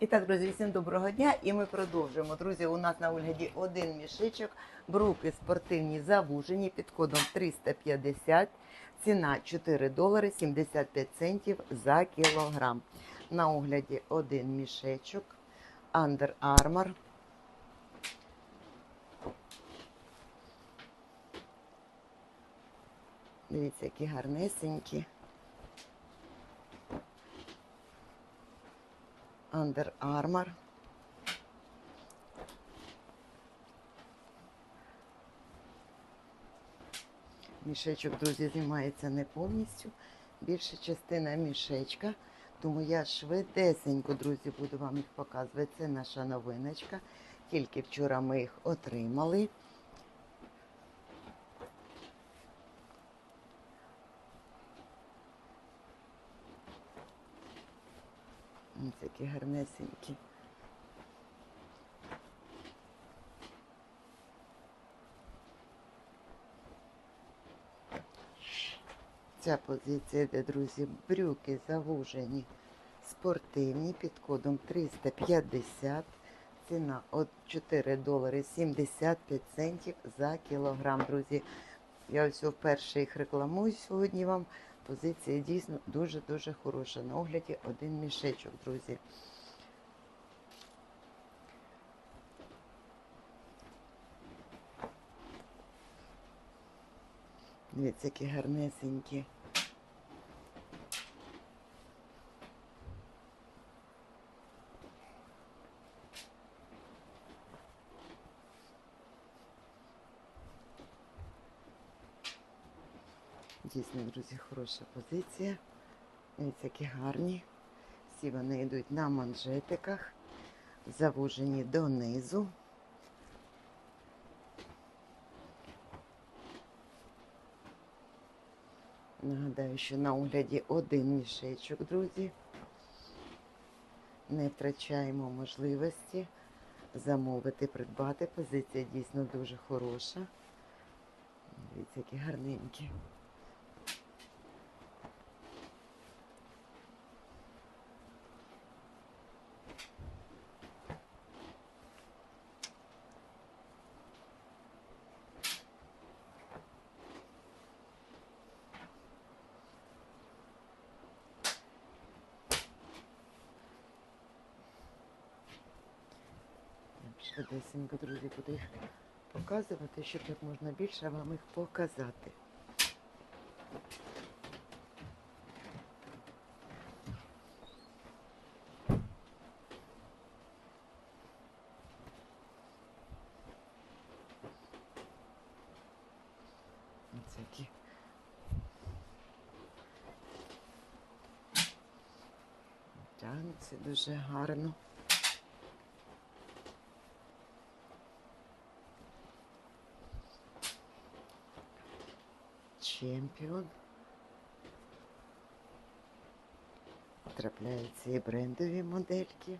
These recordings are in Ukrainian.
І так, друзі, всім доброго дня. І ми продовжуємо. Друзі, у нас на огляді один мішечок. Бруки спортивні завужені під кодом 350. Ціна 4 долари 75 центів за кілограм. На огляді один мішечок. Under Armour. Дивіться, які гарнесенькі. Under Armour. Мішечок, друзі, знімається не повністю. Більша частина мішечка. Тому я швидесенько, друзі, буду вам їх показувати. Це наша новиночка. Тільки вчора ми їх отримали. Ось такі гарнесенькі. Ця позиція, де, друзі, брюки завужені, спортивні під кодом 350. Ціна от 4 долари 75 центів за кілограм, друзі. Я ось вперше їх рекламую сьогодні вам. Позиція дійсно дуже-дуже хороша. На огляді один мішечок, друзі. Дивіться, які гарнесенькі. Дійсно, друзі, хороша позиція. Дивіться, які гарні. Всі вони йдуть на манжетиках, завужені донизу. Нагадаю, що на огляді один мішечок, друзі. Не втрачаємо можливості замовити, придбати. Позиція дійсно дуже хороша. Дивіться, які гарненькі. Швидесенько, друзі, буду їх показувати, щоб як можна більше вам їх показати. Тягнеться дуже гарно. Чемпіон. Трапляються і брендові модельки.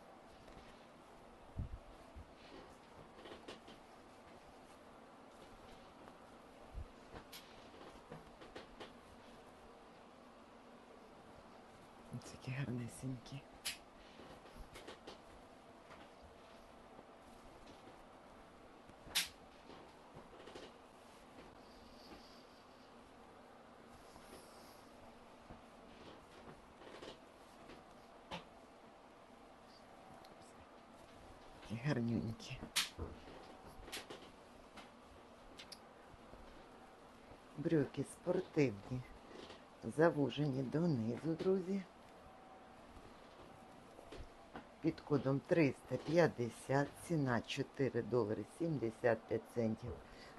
Ось Такі гарнесенькі. Гарнюнькі. Брюки спортивні, завужені донизу, друзі. Під кодом 350, ціна 4 долари 75 центів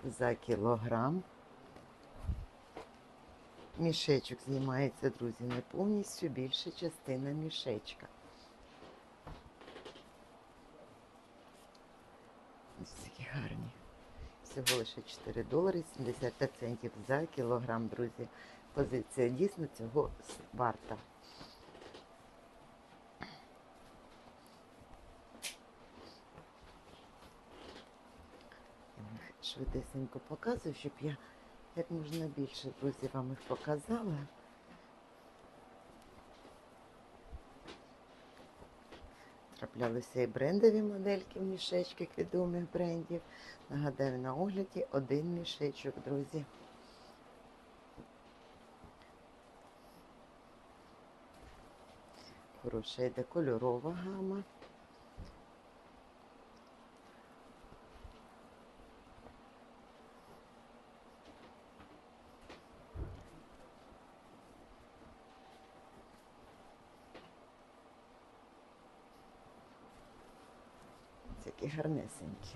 за кілограм. Мішечок знімається, друзі, не повністю, більша частина мішечка. Ось такі гарні. Всього лише 4 долари 75 центів за кілограм, друзі. Позиція дійсно цього варта. Швидесенько показую, щоб я як можна більше, друзі, вам їх показала. Траплялися і брендові модельки в мішечках відомих брендів. Нагадаю, на огляді один мішечок, друзі. Хороша йде кольорова гама. Такі гарнесенькі.